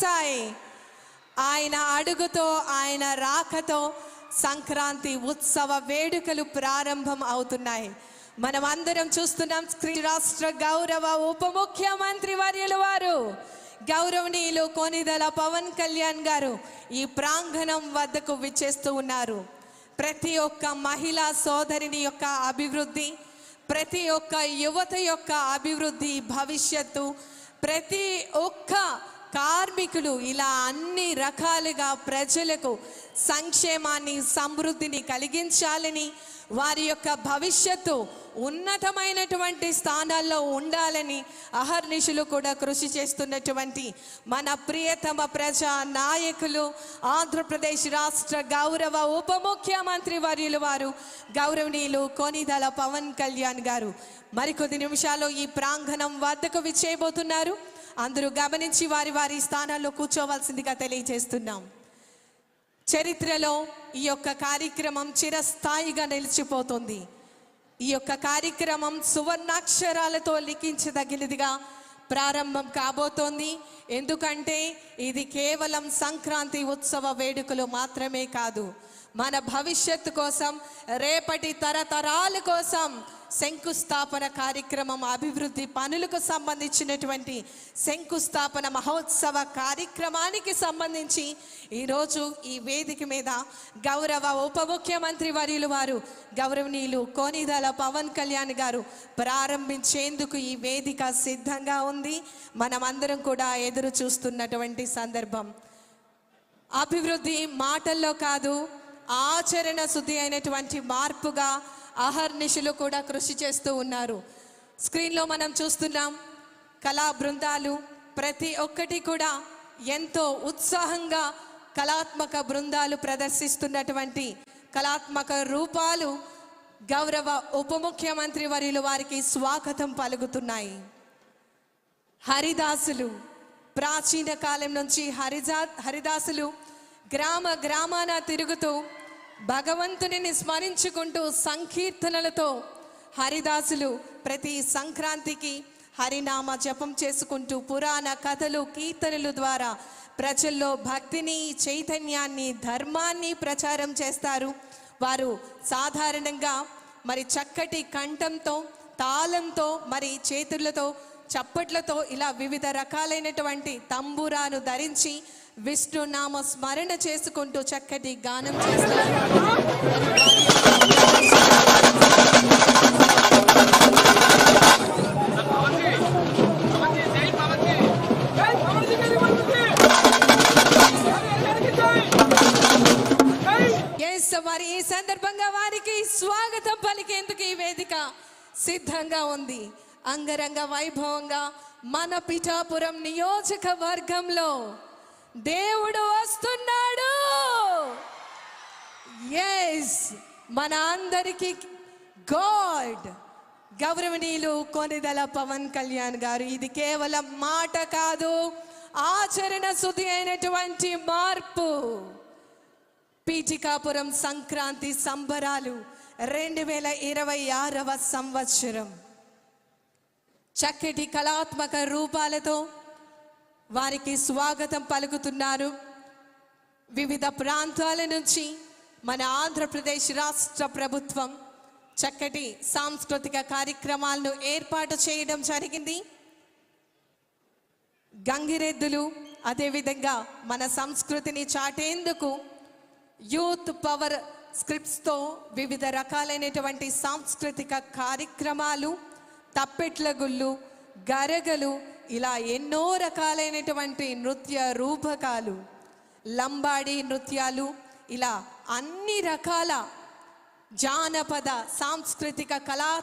సాయి ఆయన అడుగుతో ఆయన రాకతో సంక్రాంతి ఉత్సవ వేడుకలు ప్రారంభం అవుతున్నాయి. మనం అందరం చూస్తున్నాం స్త్రీ రాష్ట్ర గౌరవ ఉప ముఖ్యమంత్రి వర్యుల వారు. గౌరవనీయులు కొనిదల పవన్ కళ్యాణ్ గారు ఈ ప్రాంగణం వద్దకు విచ్చేస్తూ ఉన్నారు. ప్రతి ఒక్క మహిళా సోదరిని యొక్క అభివృద్ధి ప్రతి ఒక్క యువత యొక్క అభివృద్ధి భవిష్యత్తు ప్రతి ఒక్క కార్మికులు ఇలా అన్ని రకాలుగా ప్రజలకు సంక్షేమాన్ని సమృద్ధిని కలిగించాలని వారి యొక్క భవిష్యత్తు ఉన్నతమైనటువంటి స్థానాల్లో ఉండాలని అహర్నిశులు కూడా కృషి చేస్తున్నటువంటి మన ప్రియతమ ప్రజా నాయకులు ఆంధ్రప్రదేశ్ రాష్ట్ర గౌరవ ఉప ముఖ్యమంత్రి వర్యులు వారు గౌరవనీయులు కోనిదల పవన్ కళ్యాణ్ గారు. మరికొద్ది నిమిషాల్లో ఈ ప్రాంగణం వద్దకు విచ్చేయబోతున్నారు. అందరూ గమనించి వారి వారి స్థానాల్లో కూర్చోవలసిందిగా తెలియజేస్తున్నాం. చరిత్రలో ఈ యొక్క కార్యక్రమం చిరస్థాయిగా నిలిచిపోతుంది. ఈ యొక్క కార్యక్రమం సువర్ణాక్షరాలతో లిఖించదగినదిగా ప్రారంభం కాబోతోంది. ఎందుకంటే ఇది కేవలం సంక్రాంతి ఉత్సవ వేడుకలు మాత్రమే కాదు. మన భవిష్యత్తు కోసం రేపటి తరతరాల కోసం శంకుస్థాపన కార్యక్రమం అభివృద్ధి పనులకు సంబంధించినటువంటి శంకుస్థాపన మహోత్సవ కార్యక్రమానికి సంబంధించి ఈరోజు ఈ వేదిక మీద గౌరవ ఉప ముఖ్యమంత్రి వర్యులు వారు గౌరవనీయులు కోనిదల పవన్ కళ్యాణ్ గారు ప్రారంభించేందుకు ఈ వేదిక సిద్ధంగా ఉంది. మనమందరం కూడా ఎదురు చూస్తున్నటువంటి సందర్భం. అభివృద్ధి మాటల్లో కాదు ఆచరణ శుద్ధి అయినటువంటి మార్పుగా అహర్నిశలు కూడా కృషి చేస్తూ ఉన్నారు. స్క్రీన్లో మనం చూస్తున్నాం కళా బృందాలు. ప్రతి ఒక్కటి కూడా ఎంతో ఉత్సాహంగా కళాత్మక బృందాలు ప్రదర్శిస్తున్నటువంటి కళాత్మక రూపాలు గౌరవ ఉప ముఖ్యమంత్రి వర్యులు వారికి స్వాగతం పలుకుతున్నాయి. హరిదాసులు ప్రాచీన కాలం నుంచి హరిజా హరిదాసులు గ్రామ గ్రామాన తిరుగుతూ భగవంతుని స్మరించుకుంటూ సంకీర్తనలతో హరిదాసులు ప్రతి సంక్రాంతికి హరినామ జపం చేసుకుంటూ పురాణ కథలు కీర్తనలు ద్వారా ప్రజల్లో భక్తిని చైతన్యాన్ని ధర్మాన్ని ప్రచారం చేస్తారు. వారు సాధారణంగా మరి చక్కటి కంఠంతో తాళంతో మరి చేతులతో చప్పట్లతో ఇలా వివిధ రకాలైనటువంటి తంబురాను ధరించి విష్ణు నామ స్మరణ చేసుకుంటూ చక్కటి గానం చేస్తారు. ఎస్ మరి ఈ సందర్భంగా వారికి స్వాగతం పలికేందుకు ఈ వేదిక సిద్ధంగా ఉంది. అంగరంగ వైభవంగా మన పిఠాపురం నియోజకవర్గంలో దేవుడు వస్తున్నాడు. ఎస్ మన అందరికి గాడ్ గౌరవనీయులు కొనిదల పవన్ కళ్యాణ్ గారు ఇది కేవలం మాట కాదు ఆచరణ శుద్ధి అయినటువంటి మార్పు. పీఠికాపురం సంక్రాంతి సంబరాలు రెండు వేల ఇరవై ఆరవ సంవత్సరం. చక్కటి కళాత్మక రూపాలతో వారికి స్వాగతం పలుకుతున్నారు వివిధ ప్రాంతాల నుంచి మన ఆంధ్రప్రదేశ్ రాష్ట్ర ప్రభుత్వం చక్కటి సాంస్కృతిక కార్యక్రమాలను ఏర్పాటు చేయడం జరిగింది. గంగిరెద్దులు అదేవిధంగా మన సంస్కృతిని చాటేందుకు యూత్ పవర్ స్క్రిప్ట్స్తో వివిధ రకాలైనటువంటి సాంస్కృతిక కార్యక్రమాలు తప్పెట్ల గుళ్ళు గరగలు ఇలా ఎన్నో రకాలైనటువంటి నృత్య రూపకాలు లంబాడి నృత్యాలు ఇలా అన్ని రకాల జానపద సాంస్కృతిక కళా